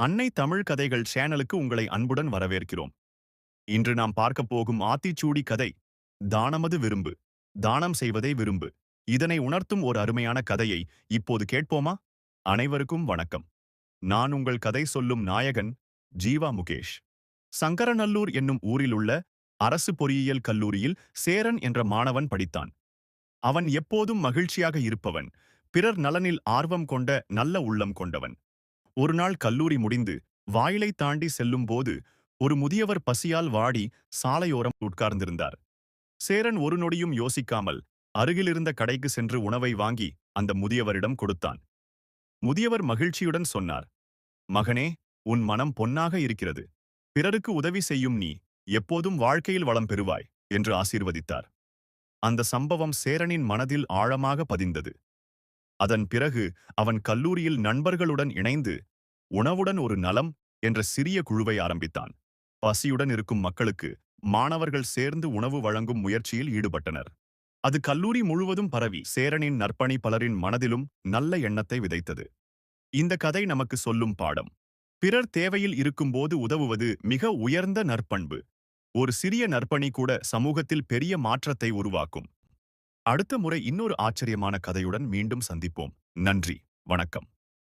அன்னை தமிழ் கதைகள் சேனலுக்கு உங்களை அன்புடன் வரவேற்கிறோம். இன்று நாம் பார்க்கப் போகும் ஆத்திச்சூடி கதை தானமது விரும்பு தானம் செய்வதை விரும்பு. இதனை உணர்த்தும் ஒரு அருமையான கதையை இப்போது கேட்போமா? அனைவருக்கும் வணக்கம். நான் உங்கள் கதை சொல்லும் நாயகன் ஜீவா முகேஷ். சங்கரநல்லூர் என்னும் ஊரிலுள்ள அரசு பொறியியல் கல்லூரியில் சேரன் என்ற மாணவன் படித்தான். அவன் எப்போதும் மகிழ்ச்சியாக இருப்பவன் பிறர் நலனில் ஆர்வம் கொண்ட நல்ல உள்ளம் கொண்டவன். ஒருநாள் கல்லூரி முடிந்து வாயிலை தாண்டி செல்லும்போது ஒரு முதியவர் பசியால் வாடி சாலையோரம் உட்கார்ந்திருந்தார். சேரன் ஒரு நொடியும் யோசிக்காமல் அருகிலிருந்த கடைக்கு சென்று உணவை வாங்கி அந்த முதியவரிடம் கொடுத்தான். முதியவர் மகிழ்ச்சியுடன் சொன்னார் மகனே உன் மனம் பொன்னாக இருக்கிறது. பிறருக்கு உதவி செய்யும் நீ எப்போதும் வாழ்க்கையில் வளம் பெறுவாய் என்று ஆசீர்வதித்தார். அந்த சம்பவம் சேரனின் மனதில் ஆழமாக பதிந்தது. அதன் பிறகு அவன் கல்லூரியில் நண்பர்களுடன் இணைந்து உணவுடன் ஒரு நலம் என்ற சிறிய குழுவை ஆரம்பித்தான். பசியுடன் இருக்கும் மக்களுக்கு மாணவர்கள் சேர்ந்து உணவு வழங்கும் முயற்சியில் ஈடுபட்டனர். அது கல்லூரி முழுவதும் பரவி சேரனின் நற்பணி பலரின் மனதிலும் நல்ல எண்ணத்தை விதைத்தது. இந்த கதை நமக்கு சொல்லும் பாடம். பிறர் தேவையில் இருக்கும்போது உதவுவது மிக உயர்ந்த நற்பண்பு. ஒரு சிறிய நற்பணி கூட சமூகத்தில் பெரிய மாற்றத்தை உருவாக்கும். அடுத்த முறை இன்னொரு ஆச்சரியமான கதையுடன் மீண்டும் சந்திப்போம். நன்றி. வணக்கம்.